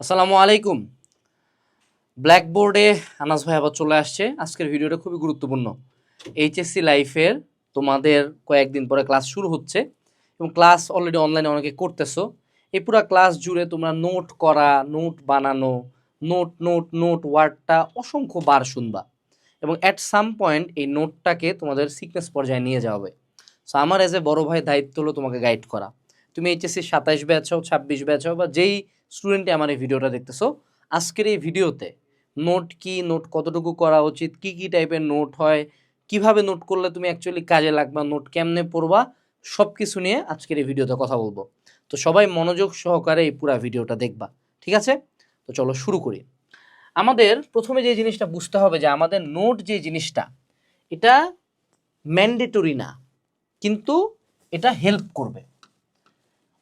আসসালামু আলাইকুম। ব্ল্যাকবোর্ডে আনাস ভাই আবার চলে আসছে। আজকের ভিডিওটা খুবই গুরুত্বপূর্ণ। এইচএসসি লাইফের তোমাদের কয়েকদিন পরে ক্লাস শুরু হচ্ছে এবং ক্লাস অলরেডি অনলাইনে অনেকে করতেছো। এই পুরো ক্লাস জুড়ে তোমরা নোট করা নোট বানানো নোট নোট নোট ওয়ার্ডটা অসংখ্য বার শুনবা এবং অ্যাট সাম পয়েন্ট এই নোটটাকে তোমাদের সিকনেস পর্যায়ে নিয়ে যাওয়া হবে। সো আমার এজ এ বড় ভাই দায়িত্ব হলো তোমাকে গাইড করা। তুমি এইচএসসি সাতাইশ ব্যাচ হও, ছাব্বিশ ব্যাচ হও বা যেই স্টুডেন্টে আমার এই ভিডিওটা দেখতেছো। আজকের এই ভিডিওতে নোট কি, নোট কতটুকু করা উচিত, কি কি টাইপের নোট হয়, কীভাবে নোট করলে তুমি অ্যাকচুয়ালি কাজে লাগবা, নোট কেমনে পড়বা সব কিছু নিয়ে আজকের এই ভিডিওতে কথা বলব। তো সবাই মনোযোগ সহকারে এই পুরো ভিডিওটা দেখবা, ঠিক আছে? তো চলো শুরু করি। আমাদের প্রথমে যে জিনিসটা বুঝতে হবে যে আমাদের নোট যে জিনিসটা, এটা ম্যান্ডেটরি না, কিন্তু এটা হেল্প করবে।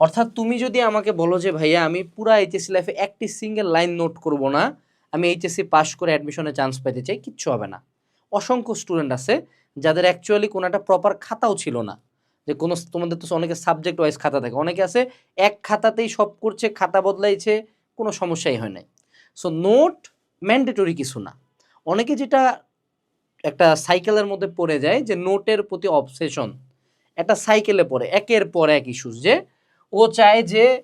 অর্থাৎ তুমি যদি আমাকে বলো যে, ভাইয়া, আমি পুরো এইচএসসি লাইফে একটি সিঙ্গেল লাইন নোট করব না, আমি এইচএসসি পাস করে অ্যাডমিশনে চান্স পেতে চাই, কিচ্ছু হবে না। অসংখ্য স্টুডেন্ট আছে যাদের অ্যাকচুয়ালি কোনো একটা প্রপার খাতাও ছিল না। যে কোনো তোমাদের তো অনেকে সাবজেক্ট ওয়াইজ খাতা থাকে। অনেকে আছে, এক খাতাতেই সব করছে, খাতা বদলাইছে, কোনো সমস্যাই হয় নাই। সো নোট ম্যান্ডেটরি কিছু না। অনেকে যেটা একটা সাইকেলের মধ্যে পড়ে যায় যে নোটের প্রতি অবসেশন একটা সাইকেলে পড়ে, একের পর এক ইস্যুস যে ও চায় যে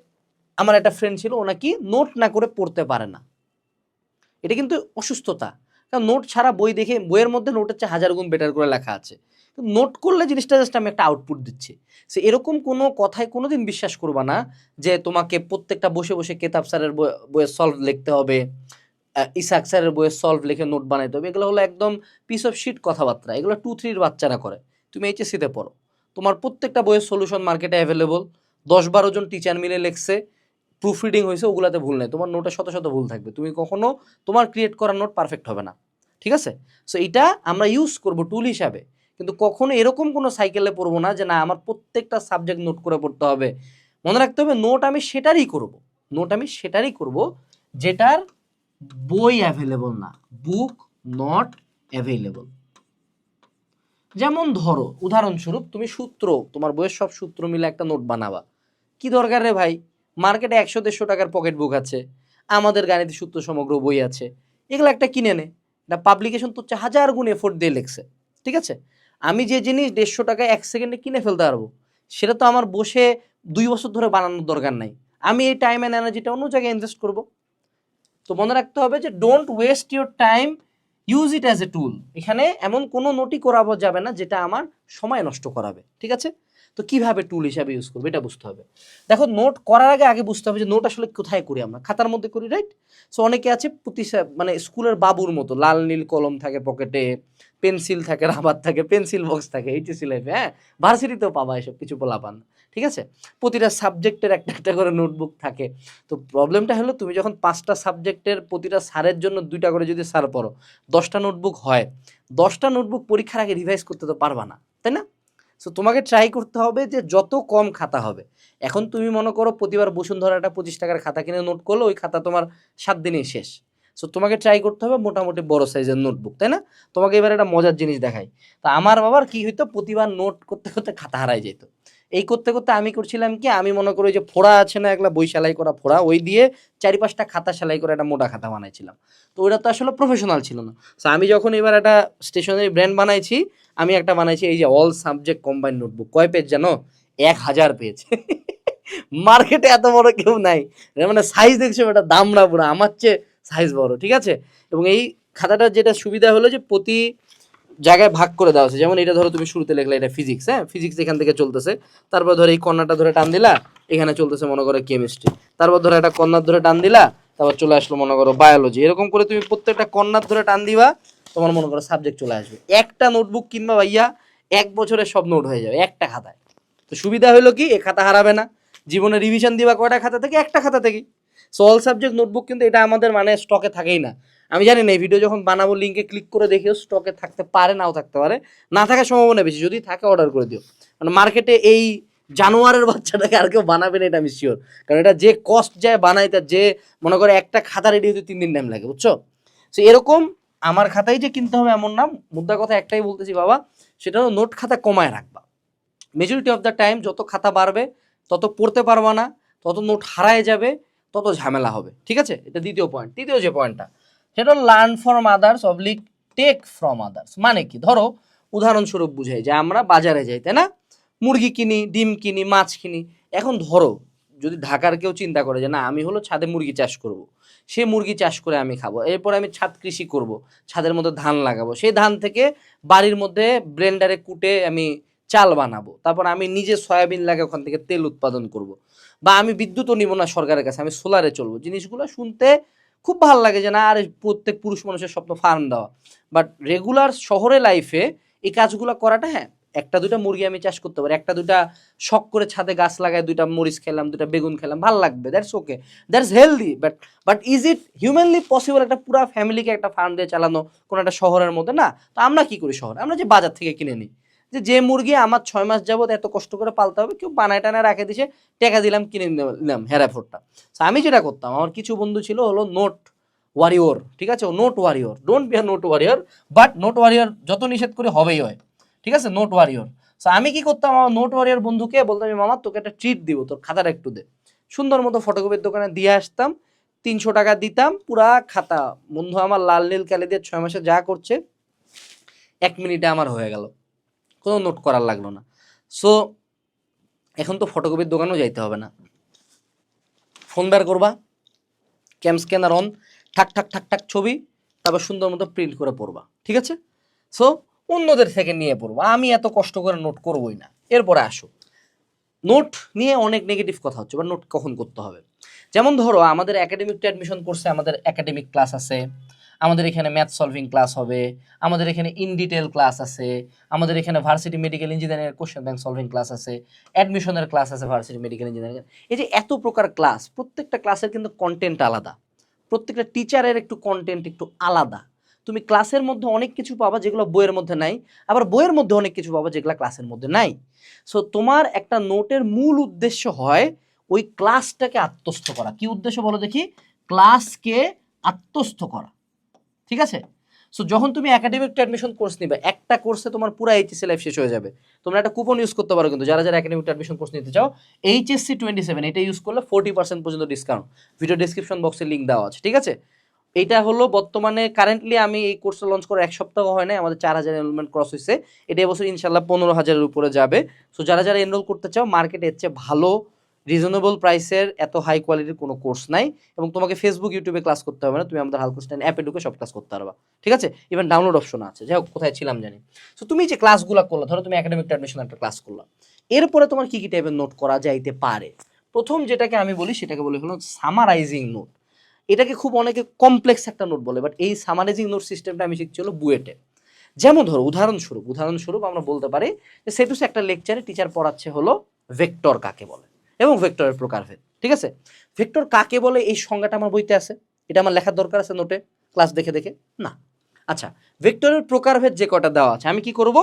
আমার একটা ফ্রেন্ড ছিল, ও নাকি নোট না করে পড়তে পারে না। এটা কিন্তু অসুস্থতা। কারণ নোট ছাড়া বই দেখে, বইয়ের মধ্যে নোটের চেয়ে হাজার গুণ বেটার করে লেখা আছে। নোট করলে জিনিসটা জাস্ট আমি একটা আউটপুট দিচ্ছি। সে এরকম কোনো কথায় কোনোদিন বিশ্বাস করবা না যে তোমাকে প্রত্যেকটা বসে বসে কেতাব স্যারের বই- বইয়ের সলভ লিখতে হবে ইসাক স্যারের বইয়ের সলভ লিখে নোট বানাইতে হবে। এগুলো হলো একদম পিস অফ শিট কথাবার্তা। এগুলো টু থ্রির বাচ্চারা করে। তুমি এইচএসিতে পড়ো। তোমার প্রত্যেকটা বইয়ের সলিউশন মার্কেটে অ্যাভেলেবল দশ বারো জন টিচার মিলে লেখছে প্রুফ রিডিং হয়েছে, ওগুলাতে ভুল নেই। তোমার নোটে শত শত ভুল থাকবে। তুমি কখনো তোমার ক্রিয়েট করা নোট পারফেক্ট হবে না। ঠিক আছে? সো এটা আমরা ইউজ করব টুল হিসাবে। কিন্তু কখনো এরকম কোনো সাইকেলে পড়ব না যে, না, আমার প্রত্যেকটা সাবজেক্ট নোট করে পড়তে হবে। মনে রাখতে হবে নোট আমি সেটারই করব। নোট আমি সেটারই করব যেটার বই অ্যাভেলেবল না। বুক নট অ্যাভেলেবল যেমন ধরো, উদাহরণস্বরূপ তুমি সূত্র, তোমার বইয়ের সব সূত্র মিলে একটা নোট বানাবা। কি দরকার রে ভাই? মার্কেটে একশো, দেড়শো টাকার পকেট বুক আছে। আমাদের গাণিতিক সূত্র সমগ্র বই আছে। এগুলো একটা কিনে নে। এটা পাবলিকেশন তো হচ্ছে হাজার গুণ এফোর্ট দিয়ে লেখছে। ঠিক আছে? আমি যে জিনিস দেড়শো টাকা এক সেকেন্ডে কিনে ফেলতে পারব, সেটা তো আমার বসে দুই বছর ধরে বানানোর দরকার নাই। আমি এই টাইম অ্যান্ড এনার্জিটা অন্য জায়গায় ইনভেস্ট করব। তো মনে রাখতে হবে যে don't waste your time use it as a tool এখানে এমন কোনো নোটই করাবো যাবে না, যেটা আমার সময় নষ্ট করাবে। ঠিক আছে? তো কীভাবে টুল হিসাবে ইউজ করবে এটা বুঝতে হবে। দেখো নোট করার আগে আগে বুঝতে হবে যে নোট আসলে কোথায় করি আমরা? খাতার মধ্যে করি রাইট সো অনেকে আছে প্রতি মানে স্কুলের বাবুর মতো, লাল, নীল কলম থাকে পকেটে পেন্সিল থাকে রাবার থাকে পেন্সিল বক্স থাকে এইচএসি লাইফে হ্যাঁ? ভার্সিটিতেও পাবা এসব, কিছু পোলাপান, ঠিক আছে? প্রতিটা সাবজেক্টের একটা একটা করে নোটবুক থাকে। তো প্রবলেমটা হলো তুমি যখন পাঁচটা সাবজেক্টের প্রতিটা স্যারের জন্য দুইটা করে যদি স্যার পড়ো, দশটা নোটবুক হয়, দশটা নোটবুক পরীক্ষার আগে রিভাইজ করতে তো পারবা না, তাই না? সো তোমাকে ট্রাই করতে হবে যে যত কম খাতা হবে। এখন তুমি মনে করো প্রতিবার বসুন্ধরা একটা পঁচিশ টাকার খাতা কিনে নোট করল ওই খাতা তোমার সাত দিনেই শেষ। সো তোমাকে ট্রাই করতে হবে মোটামুটি বড় সাইজের নোটবুক তাই না? তোমাকে এবার একটা মজার জিনিস দেখাই। তা আমার বাবার কি হইতো, প্রতিবার নোট করতে করতে খাতা হারাই যেত এই করতে করতে আমি করছিলাম কি, আমি মনে করি যে ফোড়া আছে না একলা বই সেলাই করা ফোড়া, ওই দিয়ে চারি পাঁচটা খাতা সেলাই করে একটা মোটা খাতা বানাইছিলাম। তো ওটা তো আসলে প্রফেশনাল ছিল না। সো আমি যখন এবার একটা স্টেশনারি ব্র্যান্ড বানাইছি আমি একটা বানাইছি, এই যে অল সাবজেক্ট কম্বাইন নোটবুক কয় পেজ জানো? এক হাজার পেজ মার্কেটে এত বড় কেউ নাই। মানে সাইজ দেখছ এটা দাম না পুরো, আমার চেয়ে সাইজ বড়, ঠিক আছে? এবং এই খাতাটার যেটা সুবিধা হলো যে প্রতি জায়গায় ভাগ করে দেওয়া আছে। যেমন এটা ধরো তুমি শুরুতে লেখলে এটা ফিজিক্স হ্যাঁ? ফিজিক্স এখান থেকে চলতেছে। তারপর ধরো এই কর্নারটা ধরে টান দিলা, এখানে চলতেছে মনে করো কেমিস্ট্রি তারপর ধরো একটা কর্নার ধরে টান দিলা, তারপর চলে আসলো মনে করো বায়োলজি এরকম করে তুমি প্রত্যেকটা কর্নার ধরে টান দিবা তোমার মনে করো সাবজেক্ট চলে আসবে। একটা নোটবুক কিনবা ভাইয়া, এক বছরে সব নোট হয়ে যাবে, একটা খাতায়। তো সুবিধা হলো কি? এ খাতা হারাবে না। জীবনে রিভিশন দিবা কয়টা খাতা থেকে? একটা খাতা থেকে। সো অল সাবজেক্ট নোটবুক কিন্তু এটা আমাদের মানে স্টকে থাকেই না। আমি জানি না, এই ভিডিও যখন বানাবো লিঙ্কে ক্লিক করে দেখিও স্টকে থাকতে পারে, নাও থাকতে পারে। না থাকার সম্ভাবনা বেশি। যদি থাকে অর্ডার করে দিও। মানে মার্কেটে এই জানোয়ারের বাচ্চাটাকে আর কেউ বানাবে না, এটা আমি শিওর কারণ এটা যে কস্ট যায় তার যে মনে করে একটা খাতা রেডি হতে তিন দিন টাইম লাগে, বুঝছ? সো এরকম আমার খাতাই যে কিনতে হবে এমন না মুদ্রা কথা একটাই বলতেছি বাবা, সেটা হলো নোট খাতা কমায় রাখবা। মেজরিটি অফ দ্য টাইম যত খাতা বাড়বে, তত পড়তে পারবা না, তত নোট হারায় যাবে, তত ঝামেলা হবে। ঠিক আছে? এটা দ্বিতীয় পয়েন্ট তৃতীয় যে পয়েন্টটা সেটা হলো learn from others oblique take from others মানে কি? ধরো, উদাহরণস্বরূপ বুঝাই যে আমরা বাজারে যাই, তাই না? মুরগি কিনি, ডিম কিনি, মাছ কিনি। এখন ধরো যদি ঢাকার কেউ চিন্তা করে যে, না, আমি হলো ছাদে মুরগি চাষ করব। সে মুরগি চাষ করে আমি খাব এরপর আমি ছাদ কৃষি করব। ছাদের মধ্যে ধান লাগাবো সেই ধান থেকে বাড়ির মধ্যে ব্লেন্ডারে কুটে আমি চাল বানাবো তারপর আমি নিজে সয়াবিন লাগে ওখান থেকে তেল উৎপাদন করব। বা আমি বিদ্যুৎও নিব না সরকারের কাছে, আমি সোলারে চলবো জিনিসগুলো শুনতে খুব ভালো লাগে যে, না, আর, প্রত্যেক পুরুষ মানুষের স্বপ্ন ফার্ম দেওয়া বাট রেগুলার শহরে লাইফে এই কাজগুলো করাটা হ্যাঁ একটা দুটা মুরগি আমি চাষ করতে পারি, একটা দুটা শখ করে ছাদে গাছ লাগায়, দুইটা মরিচ খেলাম দুটা বেগুন খেলাম, ভালো লাগবে that's okay that's healthy but but is it humanly possible একটা পুরো ফ্যামিলিকে একটা ফার্ম দিয়ে চালানো কোনো একটা শহরের মধ্যে? না, তো আমরা কি করি শহর? আমরা যে বাজার থেকে কিনে নিই, যে যে মুরগি আমার ছয় মাস যাবত এত কষ্ট করে পালতে হবে, কেউ বানায় টানায় রাখে দিছে, টাকা দিলাম, কিনে নিলাম হেরাফোরটা আমি যেটা করতাম, আমার কিছু বন্ধু ছিল হলো নোট ওয়ারিওর ঠিক আছে? Note warrior don't be a note warrior but note warrior যত নিষেধ করে হবেই হয়। ঠিক আছে? নোট ওয়ারিওর সো আমি কি করতাম? আমার নোট ওয়ারিওর বন্ধুকে বলতাম মামা, তোকে একটা ট্রিট দিব, তোর খাতাটা একটু দে। সুন্দর মতো ফটোকপির দোকানে দিয়ে আসতাম, তিনশো টাকা দিতাম, পুরা খাতা। বন্ধু আমার লাল নীল কালি দিয়ে ছয় মাসে যা করছে, এক মিনিটে আমার হয়ে গেল। কোনো নোট করার লাগল না। সো এখন তো ফটোকপির দোকানেও যাইতে হবে না। ফোন বের করবা ক্যাম স্ক্যানার অন ঠাক ঠাক ঠাক ঠাক ছবি, তারপর সুন্দর মতো প্রিন্ট করে পড়বা। ঠিক আছে? সো অন্যদের থেকে নিয়ে পড়ব। আমি এত কষ্ট করে নোট করবই না। এরপরে আসো। নোট নিয়ে অনেক নেগেটিভ কথা হচ্ছে বা নোট কখন করতে হবে? যেমন ধরো, আমাদের একাডেমিক টু অ্যাডমিশন কোর্সে আমাদের একাডেমিক ক্লাস আছে, আমাদের এখানে ম্যাথ সলভিং ক্লাস হবে, আমাদের এখানে ইন ডিটেল ক্লাস আছে, আমাদের এখানে varsity medical engineering question bank solving class আছে অ্যাডমিশনের ক্লাস আছে ভার্সিটি মেডিকেল ইঞ্জিনিয়ারিং এই যে এত প্রকার ক্লাস প্রত্যেকটা ক্লাসের কিন্তু কন্টেন্ট আলাদা। প্রত্যেকটা টিচারের একটু কন্টেন্ট একটু আলাদা। তুমি ক্লাসের মধ্যে অনেক কিছু পাবা যেগুলো বইয়ের মধ্যে নাই, আবার বইয়ের মধ্যে অনেক কিছু পাবা যেগুলো ক্লাসের মধ্যে নাই। সো তোমার একটা নোটের মূল উদ্দেশ্য হয় ওই ক্লাসটাকে আত্মস্থ করা। কি উদ্দেশ্য বলো দেখি? ক্লাসকে আত্মস্থ করা। ঠিক আছে? সো যখন তুমি একাডেমিকটা অ্যাডমিশন কোর্স নিবে, একটা কোর্সে তোমার পুরো এইচএসসি লাইফ শেষ হয়ে যাবে। তোমরা একটা কুপন ইউজ করতে পারো কিন্তু, যারা যারা একাডেমিকটা অ্যাডমিশন কোর্স নিতে চাও এইচএসসি টোয়েন্টি সেভেন এটা ইউজ করলে ফোর্টি পার্সেন্ট পর্যন্ত ডিসকাউন্ট ভিডিও ডিসক্রিপশন বক্সে লিঙ্ক দেওয়া আছে, ঠিক আছে? এটা হলো বর্তমানে কারেন্টলি আমি এই কোর্সটা লঞ্চ করে এক সপ্তাহ হয় নাই, আমাদের চার হাজার এনরোলমেন্ট ক্রস হয়েছে এটা এবছর ইনশাল্লাহ পনেরো হাজারের উপরে যাবে। সো যারা যারা এনরোল করতে চাও মার্কেটে চেয়ে ভালো রিজনেবল প্রাইসের এত হাই কোয়ালিটির কোনো কোর্স নাই এবং তোমাকে ফেসবুক ইউটিউবে ক্লাস করতে হবে না, তুমি আমাদের হালকোস্টাইন অ্যাপে ঢুকে সব ক্লাস করতে পারবা। ঠিক আছে? ইভেন ডাউনলোড অপশন আছে। যাই হোক, কোথায় ছিলাম জানি। সো তুমি যে ক্লাসগুলো করল, ধরো তুমি একাডেমিক অ্যাডমিশন একটা ক্লাস করল। এরপরে তোমার কী কী টাইপের নোট করা যাইতে পারে? প্রথম যেটাকে আমি বলি, সেটাকে বলি হলো সামারাইজিং নোট এটাকে খুব অনেকে কমপ্লেক্স একটা নোট বলে বাট এই সামারাইজিং নোট সিস্টেমটা আমি শিখছি হলো বুয়েটে। যেমন ধরো, উদাহরণস্বরূপ উদাহরণস্বরূপ আমরা বলতে পারি যে সেটুস একটা লেকচারে টিচার পড়াচ্ছে হলো ভেক্টর কাকে বলে, এবং ভেক্টরের প্রকারভেদ, ঠিক আছে? ভেক্টর কাকে বলে এই সংজ্ঞাটা আমার বইতে আছে, এটা আমার লেখার দরকার আছে নোটে ক্লাস দেখে দেখে? না। আচ্ছা ভেক্টরের প্রকারভেদ যে কটা দেওয়া আছে, আমি কি করব?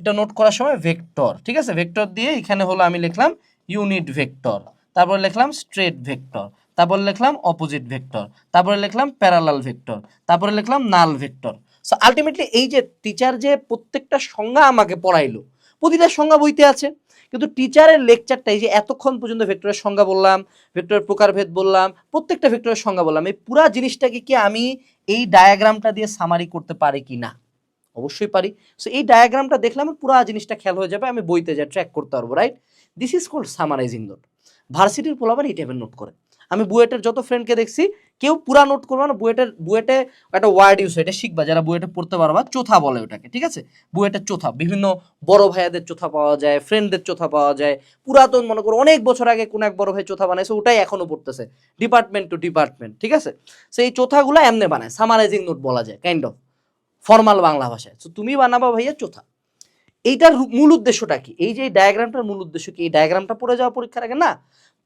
এটা নোট করার সময় ভেক্টর ঠিক আছে? ভেক্টর দিয়ে এখানে হলো আমি লিখলাম ইউনিট ভেক্টর তারপর লিখলাম স্ট্রেট ভেক্টর তারপর লিখলাম অপোজিট ভেক্টর তারপরে লিখলাম প্যারালাল ভেক্টর তারপরে লিখলাম নাল ভেক্টর সো আলটিমেটলি এই যে টিচার যে প্রত্যেকটা সংজ্ঞা আমাকে পড়াইলো, প্রতিটা সংজ্ঞা বইতে আছে, কিন্তু টিচারের লেকচারটা এই যে এতক্ষণ পর্যন্ত ভেক্টরের সংজ্ঞা বললাম ভেক্টরের প্রকারভেদ বললাম, প্রত্যেকটা ভেক্টরের সংজ্ঞা বললাম, এই পুরা জিনিসটাকে কি আমি এই ডায়াগ্রামটা দিয়ে সামারি করতে পারি কি না? অবশ্যই পারি। সো এই ডায়াগ্রামটা দেখলে আমার পুরো জিনিসটা খেয়াল হয়ে যাবে, আমি বইতে যা ট্র্যাক করতে পারব right this is called summarising note ভার্সিটির পোলাবার এই টাইপের নোট করে। আমি বুয়েটের যত ফ্রেন্ডকে দেখছি, কেউ পুরা নোট করবে না, বুয়েটের, বুয়েটে একটা ওয়ার্ড ইউজ এটা শিখবা, যারা বুয়েটে পড়তে পারবা, চোথা বলে ওটাকে, ঠিক আছে? বুয়েটের চোথা, বিভিন্ন বড় ভাইয়াদের চোথা পাওয়া যায় ফ্রেন্ডদের চোথা পাওয়া যায়, পুরাতন, মনে করো, অনেক বছর আগে কোনো এক বড় ভাই চোথা বানাইছে, ওটাই এখনও পড়তেছে ডিপার্টমেন্ট টু ডিপার্টমেন্ট ঠিক আছে? সেই চোথাগুলো এমনি বানায় সামারাইজিং নোট বলা যায় কাইন্ড অফ ফর্মাল বাংলা ভাষায়। তো তুমি বানাবা ভাইয়া চোথা। এইটার মূল উদ্দেশ্যটা কি? এই যে ডায়াগ্রামটার মূল উদ্দেশ্য কি? এই ডায়াগ্রামটা পড়ে যাওয়া পরীক্ষার আগে না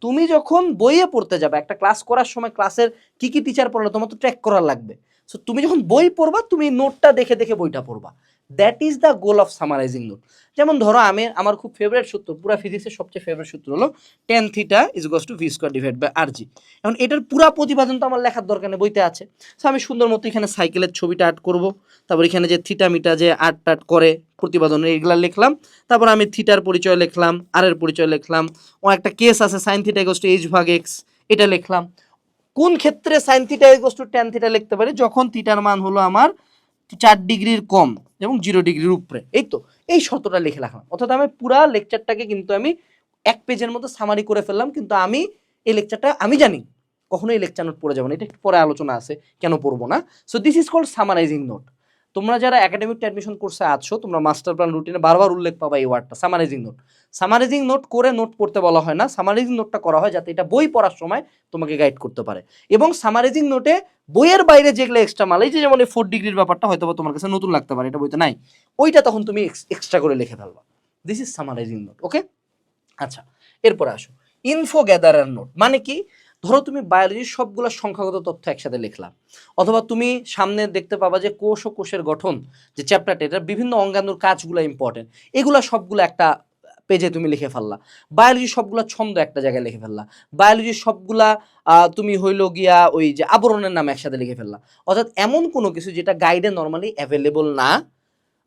তুমি যখন বইয়ে পড়তে যাবে, একটা ক্লাস করার সময় ক্লাসের কি কি টিচার পড়ল তোমার তো ট্র্যাক করা লাগবে। সো তুমি যখন বই পড়বা, তুমি নোটটা দেখে দেখে বইটা পড়বা। That is the goal of summarising note যেমন ধরো আমি, আমার খুব ফেভারিট সূত্র, পুরো ফিজিক্সের সবচেয়ে ফেভারিট সূত্র হলো tan theta is goes to V square divide by R g এখন এটার পুরা প্রতিপাদন তো আমার লেখার দরকার নেই, বইতে আছে। সো আমি সুন্দর মতো এখানে সাইকেলের ছবিটা আর্ট করব। তারপর এখানে যে থিটা মিটা যে আর্ট টাট করে, প্রতিপাদন এগুলা লিখলাম। তারপর আমি থিটার পরিচয় লিখলাম আর এর পরিচয় লিখলাম। ও একটা কেস আছে sine theta equals to H ভাগ এক্স এটা লিখলাম। কোন ক্ষেত্রে sine theta equal to tan theta লিখতে পারি? যখন থিটার মান হলো আমার চার ডিগ্রির কম। এবং জিরো ডিগ্রির উপরে। এই তো, এই শর্তটা লিখে রাখলাম। অর্থাৎ আমি পুরা লেকচারটাকে কিন্তু আমি এক পেজের মতো সামারি করে ফেললাম, কিন্তু আমি এই লেকচারটা, আমি জানি কখনো এই লেকচার নোট পড়ে যাব না। এটা একটু পরে আলোচনা আছে, কেন পড়ব না? So this is called summarising note তোমরা যারা একাডেমিক অ্যাডমিশন কোর্সে আছো, তোমরা মাস্টার প্ল্যান রুটিনে বারবার উল্লেখ পাবা এই ওয়ার্ডটা সামারাইজিং নোট সামারাইজিং নোট করে নোট পড়তে বলা হয় না। সামারাইজিং নোটটা করা হয় যাতে এটা বই পড়ার সময় তোমাকে গাইড করতে পারে। এবং সামারাইজিং নোটে বইয়ের বাইরে যেগুলো এক্সট্রা মাল, এই যে যেমন এই ফোর ডিগ্রির ব্যাপারটা হয়তো তোমার কাছে নতুন লাগতে পারে, এটা বইতে নাই। ওইটা তখন তুমি এক্সট্রা করে লিখে ফেলবা। This is summarising note okay আচ্ছা এরপরে আসো। ইনফো গ্যাদারার নোট মানে কি? ধরো তুমি বায়োলজির সবগুলো সংখ্যাগত তথ্য একসাথে লিখলা অথবা তুমি সামনে দেখতে পাবা যে কোষ ও কোষের গঠন, যে চ্যাপ্টারটা এটার বিভিন্ন অঙ্গাণুর কাজগুলো ইম্পর্টেন্ট এগুলো সবগুলো একটা পেজে তুমি লিখে ফেললা। বায়োলজির সবগুলা ছন্দ একটা জায়গায় লিখে ফেললা। বায়োলজির সবগুলা তুমি হইল গিয়া ওই যে আবরণের নাম একসাথে লিখে ফেললা। অর্থাৎ এমন কোনো কিছু যেটা গাইডে নর্মালি অ্যাভেলেবল না।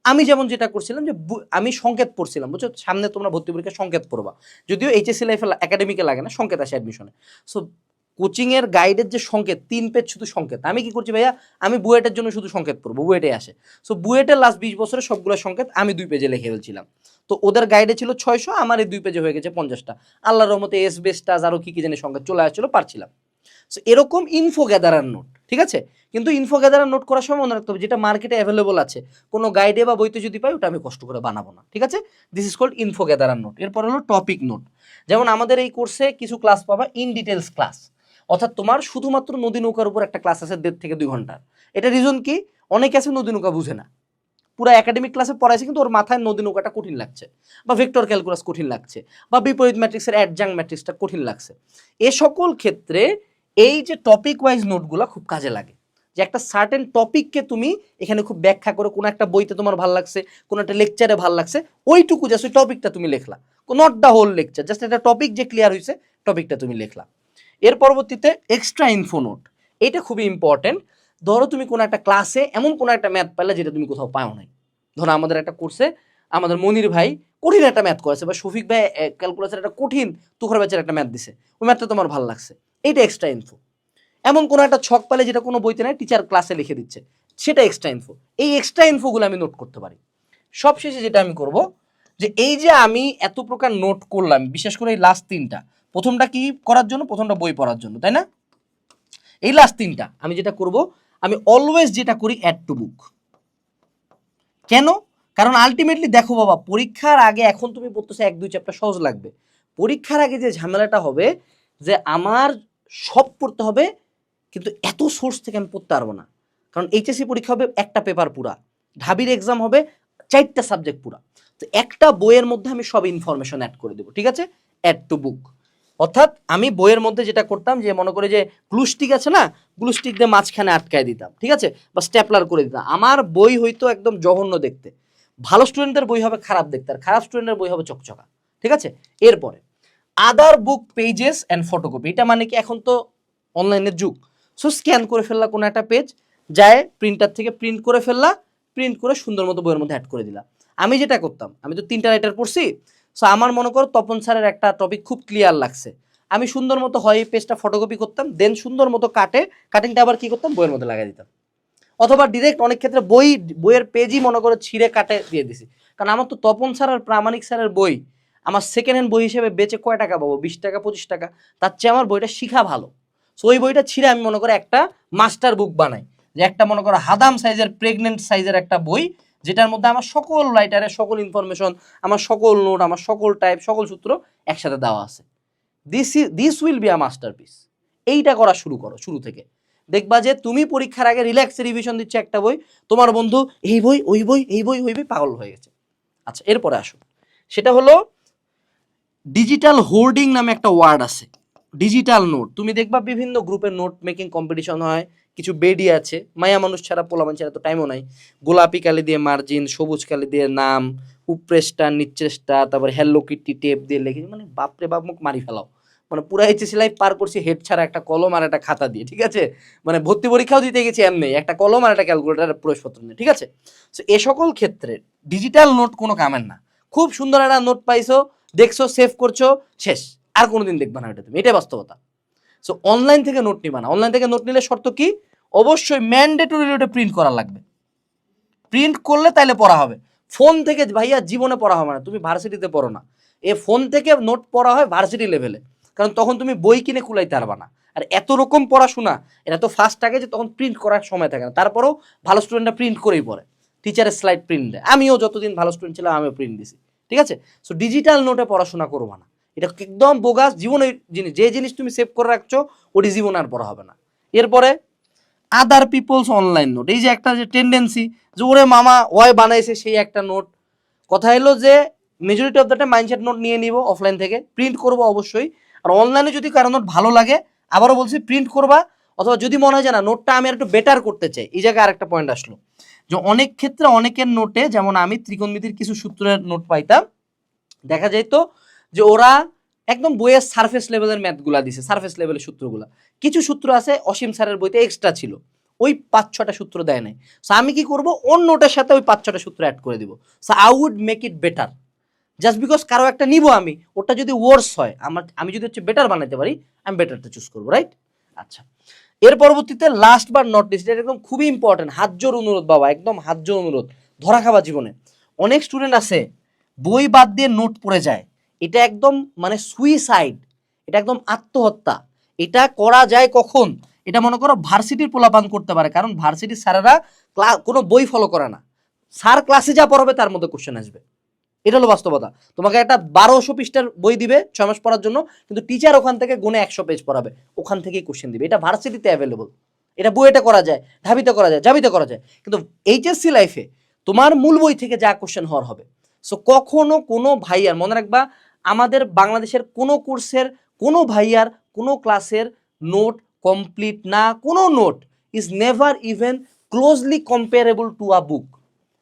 আমি যেমন যেটা করছিলাম যে আমি সংকেত পড়ছিলাম, বুঝছ? সামনে তোমরা ভর্তি পরীক্ষা সংকেত পড়বা। যদিও এইচএসসি লাইফে একাডেমিকে লাগে না, সংকেত আসে অ্যাডমিশনে সো কোচিংয়ের গাইডের যে সংকেত, তিন পেজ শুধু সংকেত। আমি কি করছি ভাইয়া? আমি বুয়েটের জন্য শুধু সংকেত পড়ব বুয়েটে আসে। সো বুয়েটের লাস্ট বিশ বছরের সবগুলো সংকেত আমি দুই পেজে লিখে ফেলছিলাম। তো ওদের গাইডে ছিল ছয়শো, আমার এই দুই পেজে হয়ে গেছে পঞ্চাশটা। আল্লাহর রহমতে এস বেস্টাজ আরও কী কী জানি সংকেত চলে আসছিল, পারছিলাম। সো এরকম ইনফো গ্যাদারার নোট ঠিক আছে? কিন্তু ইনফো গ্যাদারার নোট করার সময় মনে রাখতে হবে, যেটা মার্কেটে অ্যাভেলেবল আছে, কোনো গাইডে বা বইতে যদি পাই, ওটা আমি কষ্ট করে বানাবো না, ঠিক আছে? This is called info gatherer note এরপর হলো টপিক নোট যেমন আমাদের এই কোর্সে কিছু ক্লাস পাবা ইন ডিটেলস ক্লাস অর্থাৎ তোমার শুধুমাত্র নদী নৌকার উপর একটা ক্লাস আছে দেড় থেকে দুই ঘণ্টার। এটা রিজন কি? অনেকে আছে নদী নৌকা বুঝে না। পুরো একাডেমিক ক্লাসে পড়াইছে, কিন্তু ওর মাথায় নদী নৌকাটা কঠিন লাগছে বা ভেক্টর ক্যালকুলাস কঠিন লাগছে বা বিপরীত ম্যাট্রিক্সের অ্যাডজাং ম্যাট্রিক্সটা কঠিন লাগছে। এ সকল ক্ষেত্রে এই যে টপিক ওয়াইজ নোটগুলো খুব কাজে লাগে। যে একটা সার্টেন টপিককে তুমি এখানে খুব ব্যাখ্যা করে, কোনো একটা বইতে তোমার ভালো লাগছে, কোনো একটা লেকচারে ভালো লাগছে, ওইটুকু জাস্ট ওই টপিকটা তুমি লেখলা। Not the whole lecture just একটা টপিক যে ক্লিয়ার হয়েছে টপিকটা তুমি লেখলা। এর পরবর্তীতে এক্সট্রা ইনফো নোট এটা খুবই ইম্পর্টেন্ট ধরো তুমি কোনো একটা ক্লাসে এমন কোনো একটা ম্যাথ পাইলে যেটা তুমি কোথাও পাও নাই। ধরো আমাদের একটা কোর্সে আমাদের মনির ভাই কঠিন একটা ম্যাথ করেছে বা শফিক ভাই ক্যালকুলেশন একটা কঠিন তুখর ব্যাচের একটা ম্যাথ দিছে। ওই ম্যাথটা তোমার ভালো লাগছে। এইটা এক্সট্রা ইনফো এমন কোনো একটা ছক পেলে যেটা কোনো বইতে নাই টিচার ক্লাসে লিখে দিচ্ছে। সেটা এক্সট্রা ইনফো এই এক্সট্রা ইনফোগুলো আমি নোট করতে পারি। সবশেষে যেটা আমি করব, যে এই যে আমি এত প্রকার নোট করলাম, বিশেষ করে এই লাস্ট তিনটা, প্রথমটা কি করার জন্য? প্রথমটা বই পড়ার জন্য, তাই না? এই লাস্ট তিনটা আমি যেটা করব আমি অলওয়েজ যেটা করি অ্যাড টু বুক কেন? কারণ আলটিমেটলি দেখো বাবা, পরীক্ষার আগে এখন তুমি পড়তেছো এক, দুই চ্যাপ্টার সহজ লাগবে। পরীক্ষার আগে যে ঝামেলাটা হবে, যে আমার সব পড়তে হবে, কিন্তু এত সোর্স থেকে আমি পড়তে পারব না। কারণ এইচএসসি পরীক্ষা হবে একটা পেপার পুরা, ঢাবির এক্সাম হবে চারটা সাবজেক্ট পুরা। তো একটা বইয়ের মধ্যে আমি সব ইনফরমেশন অ্যাড করে দেবো, ঠিক আছে? অ্যাড টু বুক অর্থাৎ আমি বইয়ের মধ্যে যেটা করতাম যে মনে করে যে গ্লুস্টিক আছে না গ্লুস্টিক দিয়ে মাঝখানে আটকায় দিতাম, ঠিক আছে? বা স্ট্যাপলার করে দিতাম। আমার বই হয়তো একদম জঘন্য দেখতে। ভালো স্টুডেন্টের বই হবে খারাপ দেখতে, আর খারাপ স্টুডেন্টের বই হবে চকচকা, ঠিক আছে? এরপরে other book pages and photocopy এটা মানে কি এখন তো অনলাইনের যুগ। সো স্ক্যান করে ফেললা কোনো একটা পেজ যায় প্রিন্টার থেকে প্রিন্ট করে ফেললা প্রিন্ট করে সুন্দর মতো বইয়ের মধ্যে অ্যাড করে দিলা। আমি যেটা করতাম, আমি তো তিনটা রাইটার পড়ছি সো আমার মনে করো তপন স্যারের একটা টপিক খুব ক্লিয়ার লাগছে। আমি সুন্দর মতো হয় এই পেজটা ফটোকপি করতাম দেন সুন্দর মতো কাটে কাটিংটা আবার কি করতাম? বইয়ের মধ্যে লাগিয়ে দিতাম। অথবা ডিরেক্ট অনেক ক্ষেত্রে বই, বইয়ের পেজই মনে করে ছিঁড়ে কাটে দিয়ে দিছি। কারণ আমার তো তপন স্যার আর প্রামাণিক স্যারের বই, আমার সেকেন্ড হ্যান্ড বই হিসেবে বেচে কয় টাকা পাবো? বিশ টাকা, পঁচিশ টাকা। তার চেয়ে আমার বইটা শিখা ভালো। সো ওই বইটা ছিঁড়ে আমি মনে করো একটা মাস্টার বুক বানাই। যে একটা মনে করো হাদাম সাইজের প্রেগনেন্ট সাইজের একটা বই যেটার মধ্যে আমার সকল রাইটারের সকল ইনফরমেশন আমার সকল নোট আমার সকল টাইপ সকল সূত্র একসাথে দেওয়া আছে। This this will be a masterpiece এইটা করা শুরু করো, শুরু থেকে। দেখবা যে তুমি পরীক্ষার আগে রিল্যাক্সে রিভিশন দিচ্ছে একটা বই, তোমার বন্ধু এই বই, ওই বই, এই বই, ওই বই পাগল হয়ে গেছে। আচ্ছা এরপরে আসো। সেটা হলো ডিজিটাল হোর্ডিং নামে একটা ওয়ার্ড আছে ডিজিটাল নোট তুমি দেখবা বিভিন্ন গ্রুপের নোট মেকিং কম্পিটিশন হয় কিছু বেডি আছে, মায়া মানুষ ছাড়া পোলামান ছাড়া তো টাইমও নাই। গোলাপি কালি দিয়ে মার্জিন সবুজ কালি দিয়ে নাম উপরেসটা নিচেসটা তারপর হ্যালো কিট্টি টেপ দিয়ে লিখে মানে বাপরে বাপ, মুখ মারি ফেলাও। মানে পুরো এইচএসি লাইফ পার করছি হেড ছাড়া একটা কলম আর একটা খাতা দিয়ে, ঠিক আছে? মানে ভর্তি পরীক্ষাও দিতে গেছি এমনি, একটা কলম আর একটা ক্যালকুলেটার প্রবেশপত্র নিয়ে, ঠিক আছে? সো এ সকল ক্ষেত্রে ডিজিটাল নোট কোনো কামের না। খুব সুন্দর একটা নোট পাইছো, দেখছ সেভ করছ, শেষ। আর কোনোদিন দেখবে না এটা তুমি, এটাই বাস্তবতা। সো অনলাইন থেকে নোট নিবা না। অনলাইন থেকে নোট নিলে শর্ত কি? অবশ্যই ম্যান্ডেটরি ওটা প্রিন্ট করা লাগবে। প্রিন্ট করলে তাইলে পড়া হবে। ফোন থেকে ভাইয়া জীবনে পড়া হবে না। তুমি ভার্সিটিতে পড়ো না। এ ফোন থেকে নোট পড়া হয় ভার্সিটি লেভেলে কারণ তখন তুমি বই কিনে কুলাইতে পারবা না। আর এত রকম পড়াশোনা, এটা তো ফার্স্ট আগে যে তখন প্রিন্ট করার সময় থাকে না। তারপরেও ভালো স্টুডেন্টরা প্রিন্ট করেই পড়ে। টিচারের স্লাইড প্রিন্ট দেয়। আমিও যতদিন ভালো স্টুডেন্ট ছিলাম, আমিও প্রিন্ট দিছি। ঠিক আছে? সো ডিজিটাল নোটে পড়াশোনা করবা না। এটা একদম বোগাস জীবনের জিনিস যে জিনিস তুমি সেভ করে রাখছো, ওটি জীবন আর পড়া হবে না। এরপরে আদার পিপলস অনলাইন নোট এই যে একটা যে টেন্ডেন্সি যে ওরে মামা ওয় বানাইছে সেই একটা নোট কথা হলো যে majority of the time mindset note নিয়ে নিব অফলাইন থেকে। প্রিন্ট করব অবশ্যই। আর অনলাইনে যদি কারও নোট ভালো লাগে, আবারও বলছি প্রিন্ট করবা। অথবা যদি মনে হয় যে না নোটটা আমি আর একটু বেটার করতে চাই, এই জায়গায় আরেকটা পয়েন্ট আসলো। যে অনেক ক্ষেত্রে অনেকের নোটে যেমন আমি ত্রিকোণমিতির কিছু সূত্রের নোট পাইতাম, দেখা যাইতো যে ওরা একদম বইয়ের সারফেস লেভেলের ম্যাথগুলা দিছে সারফেস লেভেলের সূত্রগুলা। কিছু সূত্র আছে, অসীম স্যারের বইতে এক্সট্রা ছিল। ওই পাঁচ, ছটা সূত্র দেয় নাই। সো আমি কি করব? অন্য নোটের সাথে ওই পাঁচ, ছটা সূত্র অ্যাড করে দিব। So I would make it better just because কারও একটা নিব আমি ওটা যদি ওয়ার্স হয়, আমার, আমি যদি হচ্ছে বেটার বানাতে পারি আমি বেটারটা চুজ করব রাইট আচ্ছা। এর পরবর্তীতে লাস্ট বার নট লিস্ট এটা একদম খুবই ইম্পর্টেন্ট হাত জোর অনুরোধ বাবা, একদম হাত জোর অনুরোধ। ধরা খাওয়া জীবনে। অনেক স্টুডেন্ট আছে, বই বাদ দিয়ে নোট পড়ে যায়। এটা একদম মানে সুইসাইড এটা একদম আত্মহত্যা। এটা করা যায় কখন? এটা মনে করো ভার্সিটির পোলাপান করতে পারে, কারণ ভার্সিটির স্যারেরা কোনো বই ফলো করে না। স্যার ক্লাসে যা পড়াবে তার মধ্যে কোশ্চেন আসবে। এটা হলো বাস্তবতা। তোমাকে একটা বারোশো পৃষ্ঠার বই দিবে ছয় মাস পড়ার জন্য, কিন্তু টিচার ওখান থেকে গুনে একশো পেজ পড়াবে। ওখান থেকেই কোশ্চেন দিবে। এটা ভার্সিটিতে অ্যাভেলেবল এটা বইয়েটা করা যায় ঢাবিতে করা যায়, জাবিতে করা যায়। কিন্তু এইচএসসি লাইফে তোমার মূল বই থেকে যা কোশ্চেন হওয়ার হবে। সো কখনো কোনো ভাইয়ার মনে রাখবা আমাদের বাংলাদেশের কোনো কোর্সের কোনো ভাইয়ার, কোনো ক্লাসের নোট কমপ্লিট না, কোনো note is never even closely comparable to a book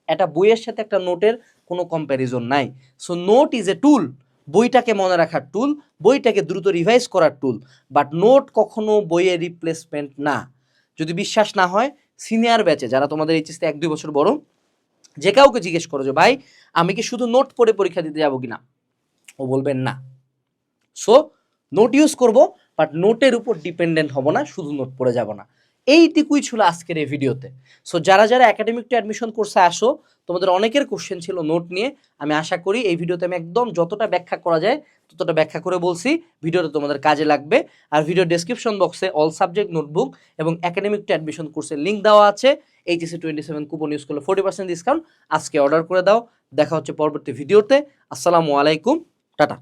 একটা বইয়ের সাথে একটা নোটের কোনো কম্প্যারিজন নাই। So note is a tool বইটাকে মনে রাখার টুল বইটাকে দ্রুত রিভাইজ করার টুল বাট নোট কখনো বইয়ের রিপ্লেসমেন্ট না। যদি বিশ্বাস না হয় সিনিয়র ব্যাচে যারা তোমাদের এইচএসতে এক দুই বছর বড়, যে কাউকে জিজ্ঞেস করো যে, ভাই, আমি কি শুধু নোট পড়ে পরীক্ষা দিতে যাব কিনা? ও বলবেন না। সো নোট ইউজ করব বাট নোটের উপর ডিপেন্ডেন্ট হব না, শুধু নোট পড়ে যাব না। এইটুকুই ছিল আজকের এই ভিডিওতে। সো যারা যারা একাডেমিক টু অ্যাডমিশন কোর্সে আসো, তোমাদের অনেকের কোশ্চেন ছিল নোট নিয়ে। আমি আশা করি এই ভিডিওতে আমি একদম যতটা ব্যাখ্যা করা যায়, ততটা ব্যাখ্যা করে বলছি, ভিডিওটা তোমাদের কাজে লাগবে। আর ভিডিও ডেসক্রিপশন বক্সে অল সাবজেক্ট নোটবুক এবং একাডেমিক টু অ্যাডমিশন কোর্সের লিঙ্ক দেওয়া আছে। HSC twenty seven coupon use করলে ফোর্টি পার্সেন্ট ডিসকাউন্ট আজকে অর্ডার করে দাও। দেখা হচ্ছে পরবর্তী ভিডিওতে আসসালামু আলাইকুম। টাটা